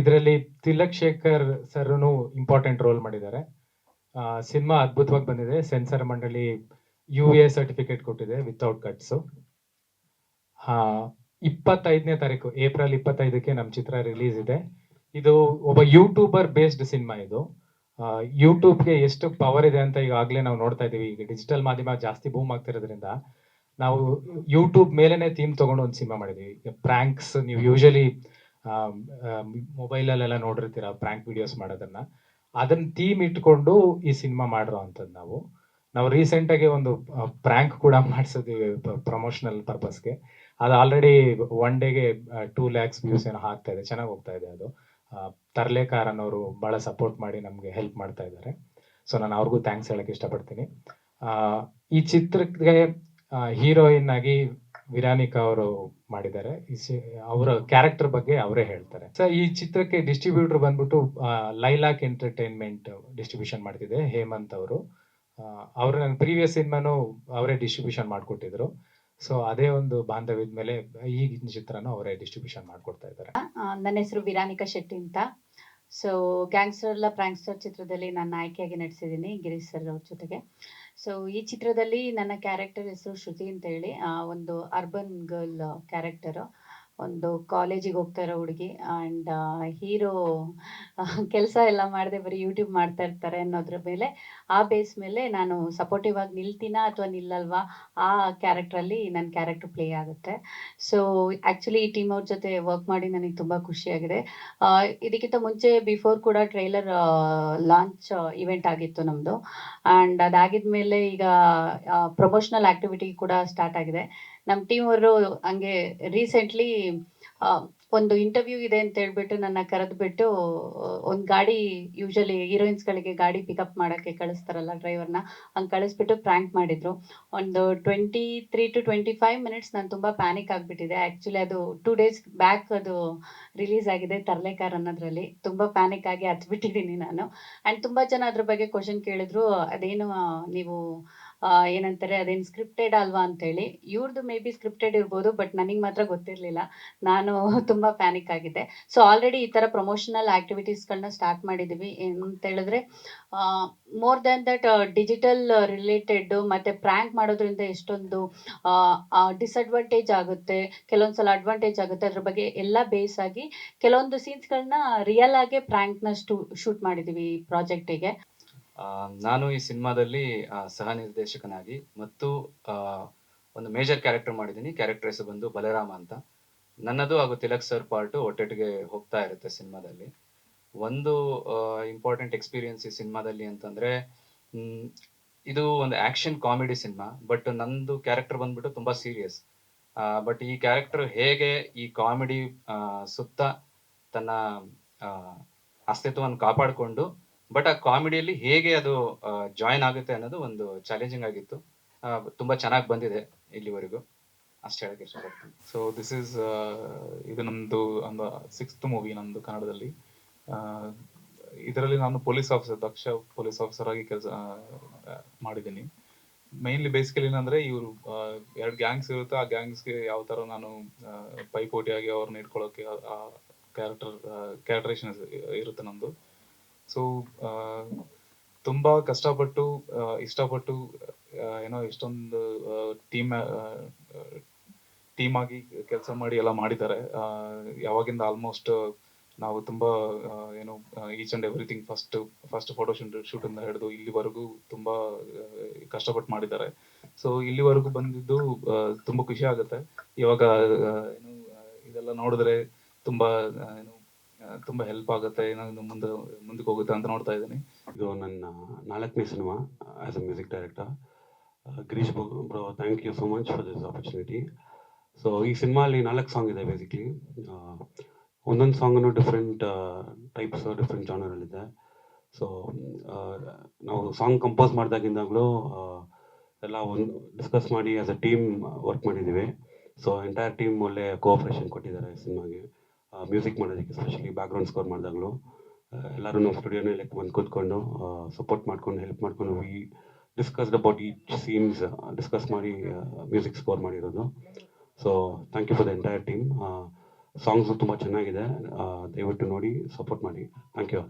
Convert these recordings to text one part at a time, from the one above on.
ಇದರಲ್ಲಿ ತಿಲಕ್ ಶೇಖರ್ ಸರ್ನು important role ಮಾಡಿದ್ದಾರೆ. ಸಿನಿಮಾ ಅದ್ಭುತವಾಗಿ ಬಂದಿದೆ. ಸೆನ್ಸಾರ್ ಮಂಡಳಿ ಯು ಎ ಸರ್ಟಿಫಿಕೇಟ್ ಕೊಟ್ಟಿದೆ ವಿತೌಟ್ ಕಟ್ಸು ಇಪ್ಪತ್ತೈದನೇ ತಾರೀಕು, ಏಪ್ರಿಲ್ ಇಪ್ಪತ್ತೈದಕ್ಕೆ ನಮ್ಮ ಚಿತ್ರ ರಿಲೀಸ್ ಇದೆ. ಇದು ಒಬ್ಬ ಯೂಟ್ಯೂಬರ್ ಬೇಸ್ಡ್ ಸಿನಿಮಾ ಇದು. ಯೂಟ್ಯೂಬ್ಗೆ ಎಷ್ಟು ಪವರ್ ಇದೆ ಅಂತ ಈಗಾಗಲೇ ನಾವು ನೋಡ್ತಾ ಇದ್ದೀವಿ. ಈಗ ಡಿಜಿಟಲ್ ಮಾಧ್ಯಮ ಜಾಸ್ತಿ ಬೂಮ್ ಆಗ್ತಿರೋದ್ರಿಂದ ನಾವು ಯೂಟ್ಯೂಬ್ ಮೇಲೇನೆ ಥೀಮ್ ತಗೊಂಡು ಒಂದು ಸಿನಿಮಾ ಮಾಡಿದೀವಿ. ಈಗ ಪ್ರ್ಯಾಂಕ್ಸ್ ನೀವು ಯೂಶಲಿ ಮೊಬೈಲಲ್ಲೆಲ್ಲ ನೋಡಿರ್ತೀರ ಪ್ರ್ಯಾಂಕ್ ವಿಡಿಯೋಸ್ ಮಾಡೋದನ್ನ. ಅದನ್ನ ಥೀಮ್ ಇಟ್ಕೊಂಡು ಈ ಸಿನಿಮಾ ಮಾಡಿರೋ ಅಂಥದ್ದು ನಾವು. ನಾವು ರೀಸೆಂಟಾಗಿ ಒಂದು ಪ್ರ್ಯಾಂಕ್ ಕೂಡ ಮಾಡಿಸಿದ್ವಿ ಪ್ರಮೋಷನಲ್ ಪರ್ಪಸ್ಗೆ ಅದು ಆಲ್ರೆಡಿ ಒನ್ ಡೇಗೆ ಟೂ ಲ್ಯಾಕ್ಸ್ ವ್ಯೂಸ್ ಏನೋ ಆಗ್ತಾ ಇದೆ. ಚೆನ್ನಾಗಿ ಹೋಗ್ತಾ ಇದೆ ಅದು. ತರ್ಲೇಕಾರ್ ಅನ್ನೋರು ಭಾಳ ಸಪೋರ್ಟ್ ಮಾಡಿ ನಮಗೆ ಹೆಲ್ಪ್ ಮಾಡ್ತಾ ಇದ್ದಾರೆ. ಸೊ ನಾನು ಅವ್ರಿಗೂ ಥ್ಯಾಂಕ್ಸ್ ಹೇಳಕ್ಕೆ ಇಷ್ಟಪಡ್ತೀನಿ. ಈ ಚಿತ್ರಕ್ಕೆ ಹೀರೋಯಿನ್ ಆಗಿ ವಿರಾನಿಕಾ ಅವರು ಮಾಡಿದ್ದಾರೆ. ಅವರ ಕ್ಯಾರೆಕ್ಟರ್ ಬಗ್ಗೆ ಅವರೇ ಹೇಳ್ತಾರೆ. ಸರ್ ಈ ಚಿತ್ರಕ್ಕೆ ಡಿಸ್ಟ್ರಿಬ್ಯೂಟರ್ ಬಂದ್ಬಿಟ್ಟು ಲೈಲಾಕ್ ಎಂಟರ್ಟೈನ್ಮೆಂಟ್ ಡಿಸ್ಟ್ರಿಬ್ಯೂಷನ್ ಮಾಡ್ತಿದೆ, ಹೇಮಂತ್ ಅವರು. ಅವರು ನನ್ನ ಪ್ರೀವಿಯಸ್ ಸಿನಿಮಾನು ಅವರೇ ಡಿಸ್ಟ್ರಿಬ್ಯೂಷನ್ ಮಾಡಿಕೊಟ್ಟಿದ್ರು. ಸೊ ಅದೇ ಒಂದು ಬಾಂಧವ್ಯದ ಮೇಲೆ ಈಗಿನ ಚಿತ್ರನೂ ಅವರೇ ಡಿಸ್ಟ್ರಿಬ್ಯೂಷನ್ ಮಾಡಿಕೊಡ್ತಾ ಇದ್ದಾರೆ. ನನ್ನ ಹೆಸರು ವಿರಾನಿಕಾ ಶೆಟ್ಟಿ ಅಂತ. ಸೊ ಗ್ಯಾಂಗ್ಸ್ಟರ್ ಎಲ್ಲ ಪ್ರಾಂಕ್ಸ್ಟರ್ ಚಿತ್ರದಲ್ಲಿ ನಾನು ನಾಯಕಿಯಾಗಿ ನಟಿಸಿದ್ದೀನಿ, ಗಿರೀಶ್ ಸರ್ ಅವ್ರ ಜೊತೆಗೆ. ಸೊ ಈ ಚಿತ್ರದಲ್ಲಿ ನನ್ನ ಕ್ಯಾರೆಕ್ಟರ್ ಹೆಸರು ಶ್ರುತಿ ಅಂತ ಹೇಳಿ ಒಂದು ಅರ್ಬನ್ ಗರ್ಲ್ ಕ್ಯಾರೆಕ್ಟರು ಒಂದು ಕಾಲೇಜಿಗೆ ಹೋಗ್ತಾ ಇರೋ ಹುಡುಗಿ ಆ್ಯಂಡ್ ಹೀರೋ ಕೆಲಸ ಎಲ್ಲ ಮಾಡದೆ ಬರೀ ಯೂಟ್ಯೂಬ್ ಮಾಡ್ತಾ ಇರ್ತಾರೆ ಅನ್ನೋದ್ರ ಮೇಲೆ. ಆ ಬೇಸ್ ಮೇಲೆ ನಾನು ಸಪೋರ್ಟಿವ್ ಆಗಿ ನಿಲ್ತೀನಾ ಅಥವಾ ನಿಲ್ಲಲ್ವಾ? ಆ ಕ್ಯಾರೆಕ್ಟ್ರಲ್ಲಿ ನನ್ನ ಕ್ಯಾರೆಕ್ಟರ್ ಪ್ಲೇ ಆಗುತ್ತೆ. ಸೊ ಆ್ಯಕ್ಚುಲಿ ಈ ಟೀಮ್ ಅವ್ರ ಜೊತೆ ವರ್ಕ್ ಮಾಡಿ ನನಗೆ ತುಂಬ ಖುಷಿಯಾಗಿದೆ ಇದಕ್ಕಿಂತ ಮುಂಚೆ ಬಿಫೋರ್ ಕೂಡ ಟ್ರೈಲರ್ ಲಾಂಚ್ ಇವೆಂಟ್ ಆಗಿತ್ತು ನಮ್ಮದು ಆ್ಯಂಡ್ ಅದಾಗಿದ್ಮೇಲೆ ಈಗ ಪ್ರಮೋಷನಲ್ ಆ್ಯಕ್ಟಿವಿಟಿ ಕೂಡ ಸ್ಟಾರ್ಟ್ ಆಗಿದೆ. ನಮ್ಮ ಟೀಮ್ ಅವರು ಹಂಗೆ ರೀಸೆಂಟ್ಲಿ ಒಂದು ಇಂಟರ್ವ್ಯೂ ಇದೆ ಅಂತ ಹೇಳ್ಬಿಟ್ಟು ನನ್ನ ಕರೆದ್ಬಿಟ್ಟು, ಒಂದು ಗಾಡಿ ಯೂಶಲಿ ಹೀರೋಯಿನ್ಸ್ಗಳಿಗೆ ಗಾಡಿ ಪಿಕಪ್ ಮಾಡೋಕ್ಕೆ ಕಳಿಸ್ತಾರಲ್ಲ ಡ್ರೈವರ್ನ ಹಂಗೆ ಕಳಿಸ್ಬಿಟ್ಟು ಪ್ರ್ಯಾಂಕ್ ಮಾಡಿದ್ರು. ಒಂದು twenty three to twenty five minutes ನಾನು ತುಂಬ ಪ್ಯಾನಿಕ್ ಆಗಿಬಿಟ್ಟಿದೆ. ಆ್ಯಕ್ಚುಲಿ ಅದು ಟೂ ಡೇಸ್ ಬ್ಯಾಕ್ ಅದು ರಿಲೀಸ್ ಆಗಿದೆ ತರ್ಲೆಕಾರ್ ಅನ್ನೋದ್ರಲ್ಲಿ. ತುಂಬ ಪ್ಯಾನಿಕ್ ಆಗಿ ಹತ್ಬಿಟ್ಟಿದ್ದೀನಿ ನಾನು. ಆ್ಯಂಡ್ ತುಂಬ ಜನ ಅದ್ರ ಬಗ್ಗೆ ಕ್ವಶನ್ ಕೇಳಿದ್ರು. ಅದೇನು, ನೀವು ಏನಂತಾರೆ, ಅದೇನು ಸ್ಕ್ರಿಪ್ಟೆಡ್ ಅಲ್ವಾ ಅಂತೇಳಿ. ಇವ್ರದ್ದು ಮೇ ಬಿ ಸ್ಕ್ರಿಪ್ಟೆಡ್ ಇರ್ಬೋದು ಬಟ್ ನನಗೆ ಮಾತ್ರ ಗೊತ್ತಿರಲಿಲ್ಲ. ನಾನು ತುಂಬ ಪ್ಯಾನಿಕ್ ಆಗಿದ್ದೆ. ಸೊ ಆಲ್ರೆಡಿ ಈ ಥರ ಪ್ರಮೋಷನಲ್ ಆ್ಯಕ್ಟಿವಿಟೀಸ್ಗಳನ್ನ ಸ್ಟಾರ್ಟ್ ಮಾಡಿದ್ದೀವಿ ಅಂತ ಹೇಳಿದ್ರೆ more than that digital related ಮತ್ತು ಪ್ರ್ಯಾಂಕ್ ಮಾಡೋದ್ರಿಂದ ಎಷ್ಟೊಂದು ಡಿಸ್ಅಡ್ವಾಂಟೇಜ್ ಆಗುತ್ತೆ. ಕೆಲವೊಂದು ಸಲ ಅಡ್ವಾಂಟೇಜ್ ಆಗುತ್ತೆ. ಅದ್ರ ಬಗ್ಗೆ ಎಲ್ಲ ಬೇಸ್ ಆಗಿ ಕೆಲವೊಂದು ಸೀನ್ಸ್ಗಳನ್ನ ರಿಯಲ್ ಆಗೇ ಪ್ರ್ಯಾಂಕ್ನ ಸ್ಟೂ ಶೂಟ್ ಮಾಡಿದ್ದೀವಿ ಈ ಪ್ರಾಜೆಕ್ಟಿಗೆ ನಾನು ಈ ಸಿನಿಮಾದಲ್ಲಿ ಸಹ ನಿರ್ದೇಶಕನಾಗಿ ಮತ್ತು ಒಂದು ಮೇಜರ್ ಕ್ಯಾರೆಕ್ಟರ್ ಮಾಡಿದ್ದೀನಿ. ಕ್ಯಾರೆಕ್ಟರ್ ಹೆಸರು ಬಂದು ಬಲರಾಮ ಅಂತ. ನನ್ನದು ಹಾಗೂ ತಿಲಕ್ ಸರ್ ಪಾರ್ಟು ಒಟ್ಟೊಟ್ಟಿಗೆ ಹೋಗ್ತಾ ಇರುತ್ತೆ ಸಿನಿಮಾದಲ್ಲಿ. ಒಂದು ಇಂಪಾರ್ಟೆಂಟ್ ಎಕ್ಸ್ಪೀರಿಯನ್ಸ್ ಈ ಸಿನಿಮಾದಲ್ಲಿ ಅಂತಂದ್ರೆ ಇದು ಒಂದು ಆಕ್ಷನ್ ಕಾಮಿಡಿ ಸಿನಿಮಾ ಬಟ್ ನಂದು ಕ್ಯಾರೆಕ್ಟರ್ ಬಂದ್ಬಿಟ್ಟು ತುಂಬಾ ಸೀರಿಯಸ್ ಬಟ್ ಈ ಕ್ಯಾರೆಕ್ಟರ್ ಹೇಗೆ ಈ ಕಾಮಿಡಿ ಸುತ್ತ ತನ್ನ ಅಸ್ತಿತ್ವವನ್ನು ಕಾಪಾಡಿಕೊಂಡು ಬಟ್ ಆ ಕಾಮಿಡಿಯಲ್ಲಿ ಹೇಗೆ ಅದು ಜಾಯಿನ್ ಆಗುತ್ತೆ ಅನ್ನೋದು ಒಂದು ಚಾಲೆಂಜಿಂಗ್ ಆಗಿತ್ತು. ತುಂಬಾ ಚೆನ್ನಾಗಿ ಬಂದಿದೆ ಇಲ್ಲಿವರೆಗೂ. ಅಷ್ಟು ಹೇಳಕ್ಕೆ ಇಷ್ಟಪಡ್ತೀನಿ. ಸೊ ದಿಸ್ ಇಸ್ ಇದು ನಮ್ದು ಒಂದು ಸಿಕ್ಸ್ತ್ ಮೂವಿ ನಮ್ದು ಕನ್ನಡದಲ್ಲಿ. ಇದರಲ್ಲಿ ನಾನು ಪೊಲೀಸ್ ಆಫೀಸರ್ ದಕ್ಷ ಪೊಲೀಸ್ ಆಫೀಸರ್ ಆಗಿ ಕೆಲಸ ಮಾಡಿದ್ದೀನಿ. ಮೈನ್ಲಿ ಬೇಸಿಕಲಿ ಏನಂದ್ರೆ ಇವರು ಎರಡು ಗ್ಯಾಂಗ್ಸ್ ಇರುತ್ತೆ. ಆ ಗ್ಯಾಂಗ್ಸ್ಗೆ ಯಾವ ತರ ನಾನು ಪೈಪೋಟಿ ಆಗಿ ಅವ್ರನ್ನ ಇಟ್ಕೊಳ್ಳೋಕೆ ಕ್ಯಾರೆಕ್ಟರ್ ಕ್ಯಾರೆಕ್ಟರೇಷನ್ ಇರುತ್ತೆ ನಮ್ಮದು ಸೊ ತುಂಬಾ ಕಷ್ಟಪಟ್ಟು ಇಷ್ಟಪಟ್ಟು ಏನೋ ಇಷ್ಟೊಂದು ಟೀಮ್ ಟೀಮ್ ಆಗಿ ಕೆಲಸ ಮಾಡಿ ಎಲ್ಲ ಮಾಡಿದ್ದಾರೆ. ಯಾವಾಗಿಂದ ಆಲ್ಮೋಸ್ಟ್ ನಾವು ತುಂಬಾ ಏನೋ each and everything first first photo shoot shoot ಇಂದ ಹಿಡಿದು ಇಲ್ಲಿವರೆಗೂ ತುಂಬಾ ಕಷ್ಟಪಟ್ಟು ಮಾಡಿದ್ದಾರೆ. ಸೊ ಇಲ್ಲಿವರೆಗೂ ಬಂದಿದ್ದು ತುಂಬಾ ಖುಷಿ ಆಗುತ್ತೆ. ಇವಾಗ ಏನು ಇದೆಲ್ಲ ನೋಡಿದ್ರೆ ತುಂಬಾ ಏನು ತುಂಬಾ ಹೆಲ್ಪ್ ಆಗುತ್ತೆ, ಏನಾದ್ರು ಮುಂದೆ, ಮುಂದಕ್ಕೆ ಹೋಗುತ್ತೆ ಅಂತ ನೋಡ್ತಾ ಇದ್ದೀನಿ. ಇದು ನನ್ನ ನಾಲ್ಕನೇ cinema as a music director Girish bro thank you so much for this opportunity so ಈ ಸಿನಿಮಾಲಿ ನಾಲ್ಕು ಸಾಂಗ್ ಇದೆ ಬೇಸಿಕ್ಲಿ ಒಂದೊಂದು ಸಾಂಗನ್ನು ಡಿಫ್ರೆಂಟ್ ಟೈಪ್ಸ್ ಡಿಫ್ರೆಂಟ್ ಜಾನರಲ್ಲಿದೆ ಸೊ ನಾವು ಸಾಂಗ್ ಕಂಪೋಸ್ ಮಾಡಿದಾಗಿಂದಾಗಲೂ ಎಲ್ಲ ಒಂದು ಡಿಸ್ಕಸ್ ಮಾಡಿ ಆಸ್ ಅ ಟೀಮ್ ವರ್ಕ್ ಮಾಡಿದ್ದೀವಿ. ಸೊ ಎಂಟೈರ್ ಟೀಮ್ ಒಳ್ಳೆ ಕೋಆಪ್ರೇಷನ್ ಕೊಟ್ಟಿದ್ದಾರೆ ಸಿನಿಮಾಗೆ. ಮ್ಯೂಸಿಕ್ ಮಾಡೋದಕ್ಕೆ ಸ್ಪೆಷಲಿ ಬ್ಯಾಕ್ಗ್ರೌಂಡ್ ಸ್ಕೋರ್ ಮಾಡಿದಾಗಲೂ ಎಲ್ಲರೂ ಸ್ಟುಡಿಯೋನೇ ಸ್ಟುಡಿಯೋನಲ್ಲಿ ಬಂದು ಕೂತ್ಕೊಂಡು ಸಪೋರ್ಟ್ ಮಾಡ್ಕೊಂಡು ಹೆಲ್ಪ್ ಮಾಡ್ಕೊಂಡು we discussed about each scenes discuss ಮಾಡಿ ಮ್ಯೂಸಿಕ್ ಸ್ಕೋರ್ ಮಾಡಿರೋದು. So thank you for the entire team songs ತುಂಬ ಚೆನ್ನಾಗಿದೆ. ದಯವಿಟ್ಟು ನೋಡಿ ಸಪೋರ್ಟ್ ಮಾಡಿ. Thank you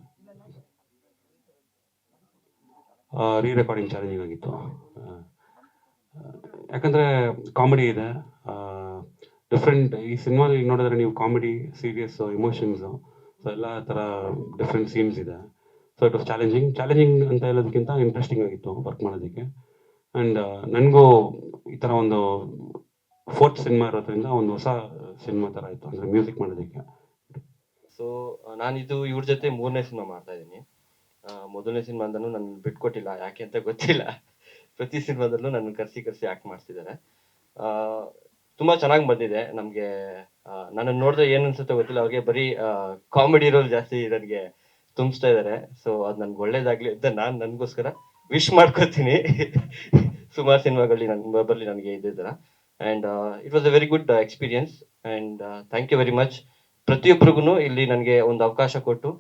re recording challenging ಆಗಿತ್ತು ಯಾಕಂದರೆ ಕಾಮಿಡಿ ಇದೆ. ಡಿಫ್ರೆಂಟ್ ಈ ಸಿನಿಮಾದಲ್ಲಿ ನೋಡಿದ್ರೆ ನೀವು ಕಾಮಿಡಿ ಸೀರಿಯಸ್ ಇಮೋಷನ್ಸು ಸೊ ಎಲ್ಲ ಥರ ಡಿಫ್ರೆಂಟ್ ಸೀನ್ಸ್ ಇದೆ. So it was challenging challenging ಅಂತ ಹೇಳೋದಕ್ಕಿಂತ ಇಂಟ್ರೆಸ್ಟಿಂಗ್ ಆಗಿತ್ತು ವರ್ಕ್ ಮಾಡೋದಕ್ಕೆ. ಆ್ಯಂಡ್ ನನಗೂ ಈ ಥರ ಒಂದು ಫೋರ್ತ್ ಸಿನಿಮಾ ಇರೋದ್ರಿಂದ ಒಂದು ಹೊಸ ಸಿನಿಮಾ ಥರ ಇತ್ತು ಅಂದರೆ ಮ್ಯೂಸಿಕ್ ಮಾಡೋದಕ್ಕೆ. ಸೊ ನಾನಿದು ಇವ್ರ ಜೊತೆ ಮೂರನೇ ಸಿನಿಮಾ ಮಾಡ್ತಾ ಇದ್ದೀನಿ. ಮೊದಲನೇ ಸಿನಿಮಾದಲ್ಲೂ ನಾನು ಬಿಟ್ಕೊಟ್ಟಿಲ್ಲ. ಯಾಕೆ ಅಂತ ಗೊತ್ತಿಲ್ಲ. ಪ್ರತಿ ಸಿನಿಮಾದಲ್ಲೂ ನನ್ನ ಕರ್ಸಿ ಕರ್ಸಿ ಆ್ಯಕ್ಟ್ ಮಾಡಿಸ್ತಿದ್ದಾರೆ ತುಂಬಾ ಚೆನ್ನಾಗಿ ಬಂದಿದೆ. ನಮಗೆ ನನ್ನ ನೋಡಿದ್ರೆ ಏನ್ ಅನ್ಸುತ್ತೆ ಗೊತ್ತಿಲ್ಲ. ಅವ್ರಿಗೆ ಬರೀ ಕಾಮಿಡಿ ರೋಲ್ ಜಾಸ್ತಿ ನನಗೆ ತುಂಬಿಸ್ತಾ ಇದ್ದಾರೆ ಸೊ ಅದು ನನ್ಗೆ ಒಳ್ಳೇದಾಗ್ಲಿ ಅಂತ ನಾನು ನನಗೋಸ್ಕರ ವಿಶ್ ಮಾಡ್ಕೋತೀನಿ. ಸುಮಾರು ಸಿನಿಮಾಗಳಲ್ಲಿ ನನ್, ಬರ್ಲಿ ನನಗೆ ಇದೇ and it was a very good experience and thank you very much ಪ್ರತಿಯೊಬ್ಬರಿಗೂ ಇಲ್ಲಿ ನನಗೆ ಒಂದು ಅವಕಾಶ ಕೊಟ್ಟು,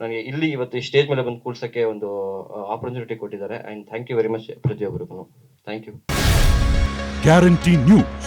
ನನಗೆ ಇಲ್ಲಿ ಇವತ್ತು ಸ್ಟೇಜ್ ಮೇಲೆ ಬಂದು ಕೂಡ್ಸಕ್ಕೆ ಒಂದು ಆಪರ್ಚುನಿಟಿ ಕೊಟ್ಟಿದ್ದಾರೆ. And thank you very much ಪ್ರತಿಯೊಬ್ಬರಿಗೂ ಥ್ಯಾಂಕ್ ಯು ಗ್ಯಾರಂಟಿ ನ್ಯೂಸ್